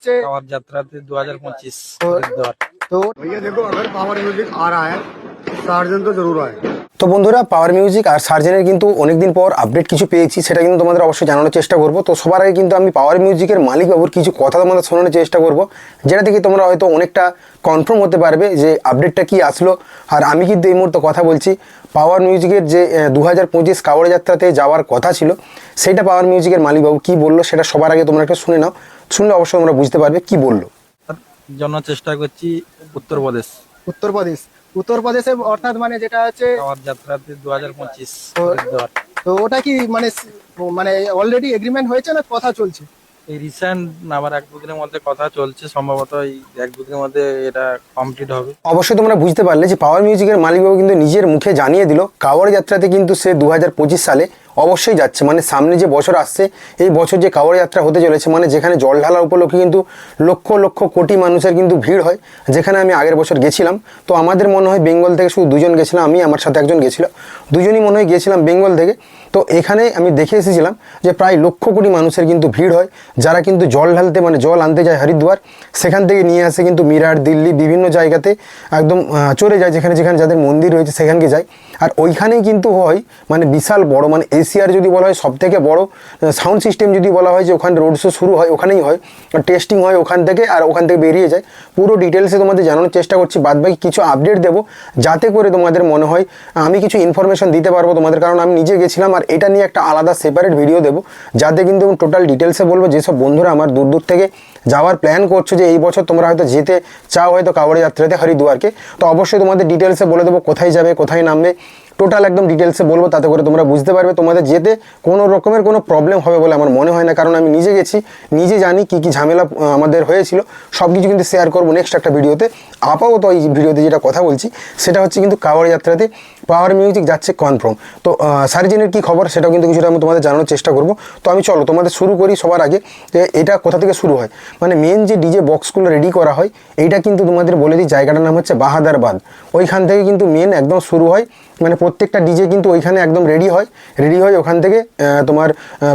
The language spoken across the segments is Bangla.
হচ্ছে দু হাজার পঁচিশ তো দেখো পাওয়ার মিউজিক আর সার্জন তো জরুর তো বন্ধুরা পাওয়ার মিউজিক আর সার্জেনের কিন্তু অনেকদিন পর আপডেট কিছু পেয়েছি সেটা কিন্তু তোমাদের অবশ্যই জানানোর চেষ্টা করব। তো সবার আগে কিন্তু আমি পাওয়ার মিউজিকের মালিক বাবুর কিছু কথা তোমাদের শোনানোর চেষ্টা করব যেটা থেকে তোমরা হয়তো অনেকটা কনফার্ম হতে পারবে যে আপডেটটা কি আসলো। আর আমি কিন্তু এই মুহূর্তে কথা বলছি পাওয়ার মিউজিকের যে দু হাজার পঁচিশ কাওয়াড় যাত্রাতে যাওয়ার কথা ছিল সেটা পাওয়ার মিউজিকের মালিকবাবু কি বলল সেটা সবার আগে তোমরা একটা শুনে নাও। শুনলে অবশ্যই তোমরা বুঝতে পারবে কি বলল। জন্য চেষ্টা করছি উত্তরপ্রদেশ। উত্তরপ্রদেশ। উত্তরপ্রদেশে অর্থাৎ মানে যেটা আছে যাত্রাতে দু হাজার পঁচিশ তো ওটা কি মানে মানে অলরেডি এগ্রিমেন্ট হয়েছে না কথা চলছে? এই রিসেন্ট আবার এক দুদিনের মধ্যে কথা চলছে, সম্ভবত এই এক দুদিনের মধ্যে এটা কমপ্লিট হবে। অবশ্যই তোমরা বুঝতে পারলে যে পাওয়ার মিউজিকের মালিকবাবু কিন্তু নিজের মুখে জানিয়ে দিল কাওয়ার যাত্রাতে কিন্তু সে দু হাজার পঁচিশ সালে অবশ্যই যাচ্ছে। মানে সামনে যে বছর আসছে, এই বছর যে কাওয়াড় যাত্রা হতে চলেছে মানে যেখানে জল ঢালার উপলক্ষে কিন্তু লক্ষ লক্ষ কোটি মানুষের কিন্তু ভিড় হয়, যেখানে আমি আগের বছর গেছিলাম। তো আমাদের মনে হয় বেঙ্গল থেকে শুধু দুজন গেছিলাম, আমি, আমার সাথে একজন গেছিলাম দুজনই মনে হয় গিয়েছিলাম বেঙ্গল থেকে। তো এখানে আমি দেখে এসেছিলাম যে প্রায় লক্ষ কোটি মানুষের কিন্তু ভিড় হয়, যারা কিন্তু জল ঢালতে মানে জল আনতে যায় হরিদ্বার। সেখান থেকে নিয়ে আসে কিন্তু মিরাট দিল্লি, বিভিন্ন জায়গাতে একদম চলে যায়, যেখানে যেখানে যাদের মন্দির রয়েছে, সেখানকে যায়। আর ওইখানেই কিন্তু হয় মানে বিশাল বড় মানে এশিয়ার যদি বলা হয় সব থেকে বড় সাউন্ড সিস্টেম যদি বলা হয় যে ওখানে রোড শো শুরু হয়, ওখানেই হয় টেস্টিং হয় ওখান থেকে আর ওখান থেকে বেরিয়ে যায়। পুরো ডিটেলসে তোমাদের জানানোর চেষ্টা করছি বাদবাকি কিছু আপডেট দেবো, যাতে করে তোমাদের মনে হয়, আমি কিছু ইনফরমেশন দিতে পারব তোমাদের, কারণ আমি নিজে গেছিলাম আর এটা নিয়ে একটা আলাদা সেপারেট ভিডিও দেবো, যাতে কিন্তু টোটাল ডিটেলসে বলব, যেসব বন্ধুরা আমার দূর দূর থেকে যাওয়ার প্ল্যান করছ যে এই বছর তোমরা হয়তো যেতে চাও হয়তো কাওয়াড়ি যাত্রাতে হরিদুয়ারকে, তো অবশ্যই তোমাদের ডিটেলসে বলে দেবো কোথায় যাবে, কোথায় নামবে টোটাল একদম ডিটেলসে বলব, তাতে করে তোমরা বুঝতে পারবে। তোমাদের যেতে কোনো রকমের কোনো প্রবলেম হবে বলে আমার মনে হয় না, কারণ আমি নিজে গেছি, নিজে জানি কি কি ঝামেলা আমাদের হয়েছিল। সব কিছু কিন্তু শেয়ার করব নেক্সট একটা ভিডিওতে। আপাতত এই ভিডিওতে যেটা কথা বলছি, সেটা হচ্ছে কিন্তু কাওয়ার যাত্রাতে পাওয়ার মিউজিক যাচ্ছে কনফার্ম তো সার্জেনের কি খবর সেটাও কিন্তু কিছুটা আমি তোমাদের জানানোর চেষ্টা করব। তো আমি চলো, তোমাদের শুরু করি সবার আগে যে এটা কোথা থেকে শুরু হয়। মানে মেন যে ডিজে বক্সগুলো রেডি করা হয়, এইটা কিন্তু তোমাদের বলে দিই, জায়গাটার নাম হচ্ছে বাহাদারবাদ। ওইখান থেকে কিন্তু মেন একদম শুরু হয় মানে প্রত্যেকটা ডিজে কিন্তু ওইখানে একদম রেডি হয়। রেডি হয় ওখান থেকে তোমার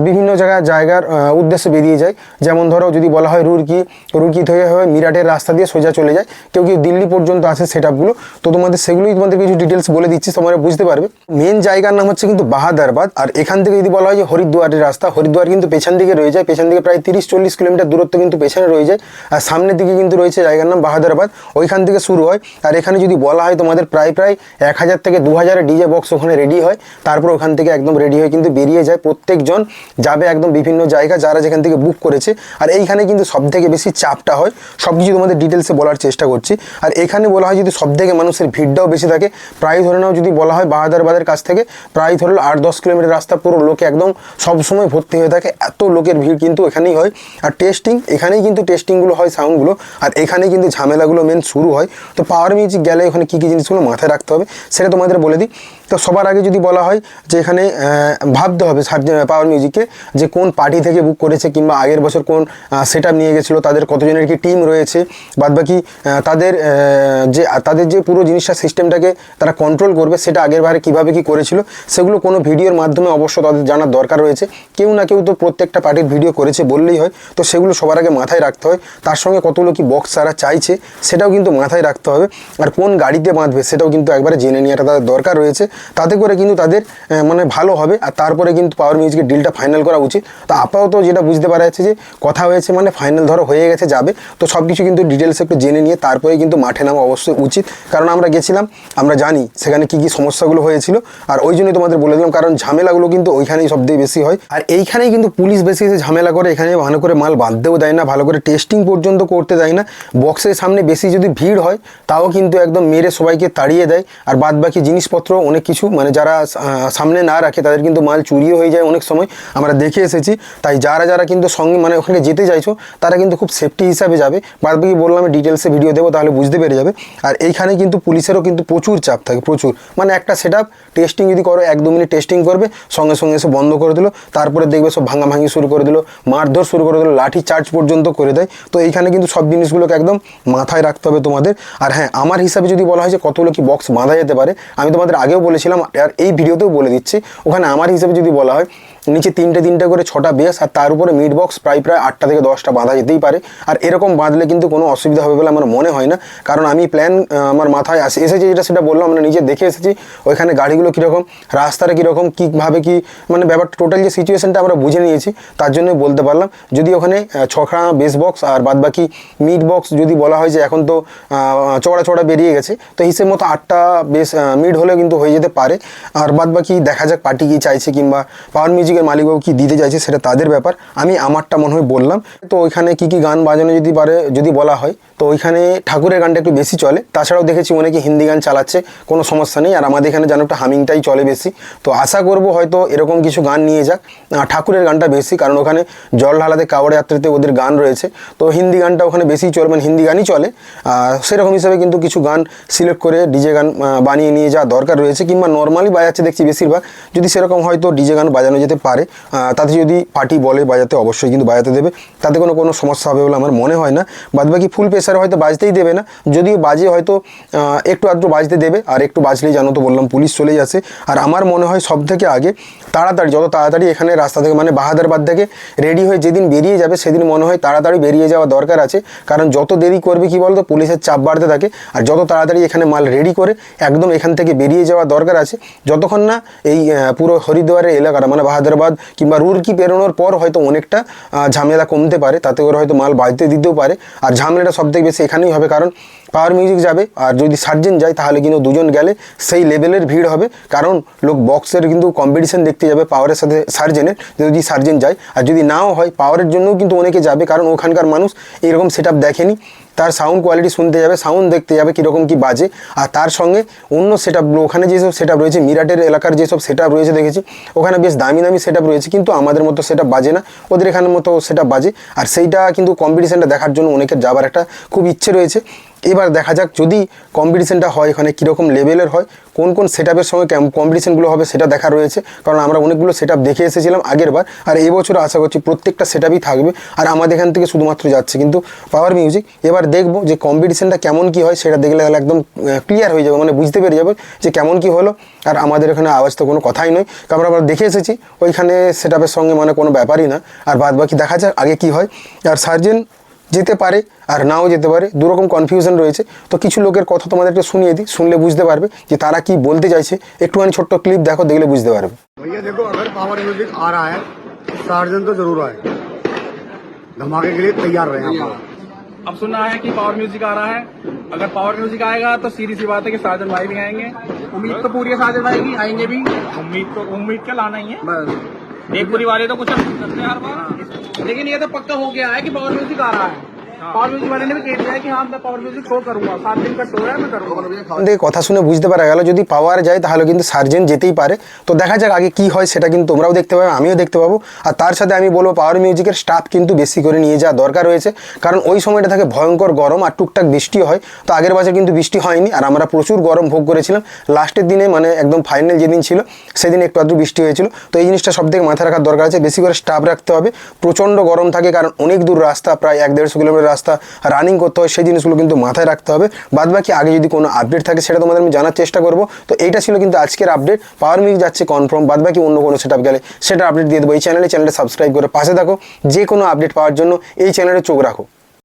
বিভিন্ন জায়গা জায়গার উদ্দেশ্যে বেরিয়ে যায়। যেমন ধরো যদি বলা হয় রুরকি রুরকি থেকে হয় মিরাটের রাস্তা দিয়ে সোজা চলে যায়। কেউ কেউ দিল্লি পর্যন্ত আসে সেট আপগুলো তো তোমাদের সেগুলোই তোমাদের কিছু ডিটেলস বলে দিচ্ছি, তোমরা বুঝতে পারবে। মেন জায়গার নাম হচ্ছে কিন্তু বাহাদারবাদ। আর এখান থেকে যদি বলা হয় যে হরিদ্বারের রাস্তা, হরিদ্বার কিন্তু পেছন দিকে রয়ে যায়। পেছন দিকে প্রায় তিরিশ চল্লিশ কিলোমিটার দূরত্ব কিন্তু পেছনে রয়ে যায়। আর সামনের দিকে কিন্তু রয়েছে জায়গার নাম বাহাদারবাদ। ওইখান থেকে শুরু হয়। আর এখানে যদি বলা হয় তোমাদের প্রায় প্রায় এক হাজার থেকে দু হাজার হাজারের ডিজে বক্স ওখানে রেডি হয়। তারপর ওখান থেকে একদম রেডি হয়ে কিন্তু বেরিয়ে যায়। প্রত্যেকজন যাবে একদম বিভিন্ন জায়গা যারা যেখান থেকে বুক করেছে। আর এইখানে কিন্তু সব থেকে বেশি চাপটা হয়। সব কিছু তোমাদের ডিটেলসে বলার চেষ্টা করছি। আর এখানে বলা হয় যদি সব থেকে মানুষের ভিড়টাও বেশি থাকে, প্রায় ধরে নাও যদি বলা হয় বাহাদারবাদের কাছ থেকে, প্রায় ধরো আট দশ কিলোমিটার রাস্তা পুরো লোকে একদম সবসময় ভর্তি হয়ে থাকে। এত লোকের ভিড় কিন্তু এখানেই হয়। আর টেস্টিং এখানেই কিন্তু টেস্টিংগুলো হয় সাউন্ডগুলো আর এখানেই কিন্তু ঝামেলাগুলো মেন শুরু হয়। তো পাওয়ার মিউজিক গেলে ওখানে কী কী জিনিসগুলো মাথায় রাখতে হবে, সেটা তোমাদের বলে দিই। তো সবার আগে যদি বলা হয় যে এখানে ভাবতে হবে পাওয়ার মিউজিককে যে কোন পার্টি থেকে বুক করেছে কিংবা আগের বছর কোন সেট নিয়ে গেছিল, তাদের কতজনের কি টিম রয়েছে, বাদবাকি তাদের যে তাদের যে পুরো জিনিসটা সিস্টেমটাকে তারা কন্ট্রোল করবে, সেটা আগের বারে কীভাবে কী করেছিল, সেগুলো কোনো ভিডিওর মাধ্যমে অবশ্য তাদের জানার দরকার রয়েছে। কেউ না কেউ তো প্রত্যেকটা পার্টির ভিডিও করেছে বললেই হয়, তো সেগুলো সবার আগে মাথায় রাখতে হয়। তার সঙ্গে কতগুলো কি বক্স তারা চাইছে, সেটাও কিন্তু মাথায় রাখতে হবে। আর কোন গাড়িতে বাঁধবে, সেটাও কিন্তু একবারে জেনে নেওয়াটা তাদের দরকার। রয়েছে, তাতে করে কিন্তু তাদের মানে ভালো হবে। আর তারপরে কিন্তু পাওয়ার মিউজিকের ডিলটা ফাইনাল করা উচিত। তো আপাতত যেটা বুঝতে পারা যাচ্ছে যে, কথা হয়েছে মানে ফাইনাল ধরো হয়ে গেছে, যাবে। তো সব কিছু কিন্তু ডিটেলস একটু জেনে নিয়ে তারপরে কিন্তু মাঠে নামা অবশ্যই উচিত। কারণ আমরা গেছিলাম, আমরা জানি সেখানে কি কি সমস্যাগুলো হয়েছিল। আর ওই জন্যই তোমাদের বলে দিলাম, কারণ ঝামেলাগুলো কিন্তু ওইখানেই সবথেকে বেশি হয়। আর এইখানেই কিন্তু পুলিশ বেশি এসে ঝামেলা করে, এখানে ভালো করে মাল বাঁধতেও দেয় না, ভালো করে টেস্টিং পর্যন্ত করতে দেয় না। বক্সের সামনে বেশি যদি ভিড় হয়, তাও কিন্তু একদম মেরে সবাইকে তাড়িয়ে দেয়। আর বাদ বাকি জিনিসপত্র অনেক কিছু মানে যারা সামনে না রাখে তাদের কিন্তু মাল চুরিও হয়ে যায় অনেক সময়। আমরা দেখে এসেছি, তাই যারা যারা কিন্তু সঙ্গে মানে ওখানে যেতে চাইছো, তারা কিন্তু খুব সেফটি হিসাবে যাবে। বাদ বাকি বললাম আমি ডিটেলসে ভিডিও দেবো, তাহলে বুঝতে পেরে যাবে। আর এইখানে কিন্তু পুলিশেরও কিন্তু প্রচুর চাপ থাকে, প্রচুর। মানে একটা সেট টেস্টিং যদি করো, এক দু মিনিট টেস্টিং করবে, সঙ্গে সঙ্গে এসে বন্ধ করে দিল, তারপরে দেখবে সব ভাঙাভাঙি শুরু করে দিল, মারধর শুরু করে দিল, লাঠি চার্জ পর্যন্ত করে দেয়। তো এইখানে কিন্তু সব জিনিসগুলোকে একদম মাথায় রাখতে হবে তোমাদের। আর হ্যাঁ আমার হিসাবে যদি বলা হয় যে কতগুলো কি বক্স বাঁধা যেতে পারে, আমি তোমাদের আগেও বলেছিলাম আর এই ভিডিওতেও বলে দিচ্ছি। ওখানে আমার হিসেবে যদি বলা হয় নিচে তিনটে তিনটে করে ছটা বেস আর তার উপরে মিড বক্স প্রায় প্রায় আটটা থেকে দশটা বাঁধা যেতেই পারে। আর এরকম বাঁধলে কিন্তু কোনো অসুবিধা হবে বলে আমার মনে হয় না। কারণ আমি প্ল্যান আমার মাথায় আসে এসেছে যেটা, সেটা বললাম আমরা নিজে দেখে এসেছি, ওইখানে গাড়িগুলো কীরকম, রাস্তাটা কীরকম, কীভাবে কী মানে ব্যাপারটা টোটাল যে সিচুয়েশনটা আমরা বুঝে নিয়েছি, তার জন্য বলতে পারলাম। যদি ওখানে ছখানা বেস বক্স আর বাদ বাকি মিড বক্স যদি বলা হয় যে এখন তো চড়া চড়া বেরিয়ে গেছে, তো হিসেব মতো আটটা বেস মিড হলে কিন্তু হয়ে যেতে পারে। আর বাদ বাকি দেখা যাক পার্টি কী চাইছে কিংবা পাওয়ার মিউজিকের মালিকবাবু কী দিতে চাইছে সেটা তাদের ব্যাপার। আমি আমারটা মনে হয় বললাম। তো ওইখানে কী কী গান বাজানো যদি পারে, যদি বলা হয়, তো ওইখানে ঠাকুরের গানটা একটু বেশি চলে। তাছাড়াও দেখেছি অনেকে হিন্দি গান চালাচ্ছে, কোনো সমস্যা নেই। আর আমাদের এখানে যেন একটা হামিংটাই চলে বেশি। তো আশা করব হয়তো এরকম কিছু গান নিয়ে যাক। ঠাকুরের গানটা বেশি, কারণ ওখানে জল ঢালাতে কাওড় যাত্রাতে ওদের গান রয়েছে। তো হিন্দি গানটা ওখানে বেশি চলে মানে হিন্দি গানই চলে। সেরকম হিসাবে কিন্তু কিছু গান সিলেক্ট করে ডিজে গান বানিয়ে নিয়ে যাওয়া দরকার রয়েছে, কিংবা নর্মালি বাজাচ্ছে দেখছি বেশিরভাগ। যদি সেরকম হয়তো ডিজে গান বাজানো যেতে পারে। তাতে যদি পার্টি বলে বাজাতে, অবশ্যই কিন্তু বাজাতে দেবে। তাতে কোনো কোনো সমস্যা হবে বলে আমার মনে হয় না। বাদবাকি ফুল প্রেসারে হয়তো বাজতেই দেবে না। যদিও বাজে হয়তো একটু আধটু বাজতে দেবে। আর একটু বাজলেই জানো তো বললাম, পুলিশ চলেই আসে আর আমার মনে হয় সব থেকে আগে তাড়াতাড়ি, যত তাড়াতাড়ি এখানে রাস্তা থেকে মানে বাহাদারবাদ থেকে রেডি হয়ে যেদিন বেরিয়ে যাবে, সেদিন মনে হয় তাড়াতাড়ি বেরিয়ে যাওয়া দরকার আছে। কারণ যত দেরি করবে, কি বলতো, পুলিশের চাপ বাড়তে থাকে। আর যত তাড়াতাড়ি এখানে মাল রেডি করে, একদম এখান থেকে বেরিয়ে যাওয়া দরকার আছে। যতক্ষণ না এই পুরো হরিদ্বারের এলাকাটা মানে বাহাদারবাদ কিংবা রুরকি পেরোনোর পর হয়তো অনেকটা ঝামেলা কমতে পারে, তাতে ওরা হয়তো মাল বাজতে দিতেও পারে। আর ঝামেলাটা সবথেকে বেশি এখানেই হবে, কারণ পাওয়ার মিউজিক যাবে। আর যদি সার্জেন যায়, তাহলে কিন্তু দুজন গেলে সেই লেভেলের ভিড় হবে। কারণ লোক বক্সের কিন্তু কম্পিটিশন দেখতে যাবে পাওয়ারের সাথে সার্জেনের যদি সার্জেন যায়, আর যদি নাও হয় পাওয়ারের জন্যও কিন্তু অনেকে যাবে। কারণ ওখানকার মানুষ এরকম সেট দেখেনি। তার সাউন্ড কোয়ালিটি শুনতে যাবে সাউন্ড দেখতে যাবে কীরকম কী বাজে। আর তার সঙ্গে অন্য সেট ওখানে যেসব সেট রয়েছে, মিরাটের এলাকার যেসব সেট রয়েছে দেখেছি, ওখানে বেশ দামি দামি সেট রয়েছে। কিন্তু আমাদের মতো সেট বাজে না। ওদের এখানের মতো সেট বাজে। আর সেইটা কিন্তু কম্পিটিশানটা দেখার জন্য অনেকের যাবার একটা খুব ইচ্ছে রয়েছে। এবার দেখা যাক যদি কম্পিটিশানটা হয়, এখানে কীরকম লেভেলের হয়, কোন কোন সেট আপের সঙ্গে কম্পিটিশানগুলো হবে সেটা দেখা রয়েছে। কারণ আমরা অনেকগুলো সেট দেখে এসেছিলাম আগের বার, আর এবছর আশা করছি প্রত্যেকটা সেট থাকবে, আর আমাদের এখান থেকে শুধুমাত্র যাচ্ছে। কিন্তু পাওয়ার মিউজিক এবার দেখব যে কম্পিটিশানটা কেমন কি হয়, সেটা দেখলে তাহলে একদম ক্লিয়ার হয়ে যাবে মানে বুঝতে পেরে যাবে যে কেমন কি হলো। আর আমাদের এখানে আওয়াজ তো কোনো কথাই নয়। কারণ আমরা দেখে এসেছি, ওইখানে সেট সঙ্গে মানে কোনো ব্যাপারই না। আর বাদ বাকি দেখা যাক আগে কি হয়। আর সার্জেন যেতে পারে আর নাও যেতে পারে দুরকম কনফিউশন রয়েছে তো কিছু লোকের কথা তোমাদেরকে শুনিয়ে দিই শুনলে বুঝতে পারবে যে তারা কি বলতে চাইছে একটুখানি ছোট্ট ক্লিপ দেখো দেখলে বুঝতে পারবে भैया देखो अगर पावर म्यूजिक आ रहा है सार्जन तो जरूर आए धमाके के लिए तैयार रहे आप अब सुना है कि पावर म्यूजिक आ रहा है अगर पावर म्यूजिक आएगा तो सीधी सी बात है कि साजन भाई भी आएंगे उम्मीद तो पूरी है साजन भाई की आएंगे भी उम्मीद तो उम्मीद का लाना ही है बस एक पूरी वाले तो कुछ हम नहीं करते हर बार लेकिन ये तो पक्का हो गया है कि पावर म्यूज़िक आ रहा है। पावर म्यूजिक वाले ने भी कह दिया है कि हाँ मैं पावर म्यूजिक शो करूंगा सात दिन का शो है मैं करूंगा আমাদের কথা শুনে বুঝতে পারা গেল যদি পাওয়ার যায় তাহলে কিন্তু সার্জেন যেতেই পারে তো দেখা যাক আগে কি হয় সেটা কিন্তু তোমরাও দেখতে পাবে আমিও দেখতে পাবো আর তার সাথে আমি বলবো পাওয়ার মিউজিকের স্টাফ কিন্তু বেশি করে নিয়ে যাওয়া দরকার রয়েছে কারণ ওই সময়টা থাকে ভয়ঙ্কর গরম আর টুকটাক বৃষ্টি হয় তো আগের বছর কিন্তু বৃষ্টি হয়নি আর আমরা প্রচুর গরম ভোগ করেছিলাম লাস্টের দিনে মানে একদম ফাইনাল যেদিন ছিল সেদিন একটু আধটু বৃষ্টি হয়েছিল তো এই জিনিসটা সব থেকে মাথায় রাখার দরকার আছে বেশি করে স্টাফ রাখতে হবে প্রচণ্ড গরম থাকে কারণ অনেক দূর রাস্তা প্রায় এক দেড়শো কিলোমিটার রাস্তা রানিং করতে হয়, সেই জিনিসগুলো কিন্তু মাথায় রাখতে হবে। বাদ বাকি আগে যদি কোনো আপডেট থাকে, সেটা তোমাদের আমি জানার চেষ্টা করব। তো এইটা ছিল কিন্তু আজকের আপডেট পাওয়ার মিউজিক যাচ্ছে কনফার্ম বাদ বাকি অন্য কোনো সেট গেলে সেটা আপডেট দিয়ে দেবো। এই চ্যানেলে চ্যানেলটা সাবস্ক্রাইব করে পাশে থাকো। যে কোনো আপডেট পাওয়ার জন্য এই চ্যানেলে চোখ রাখো।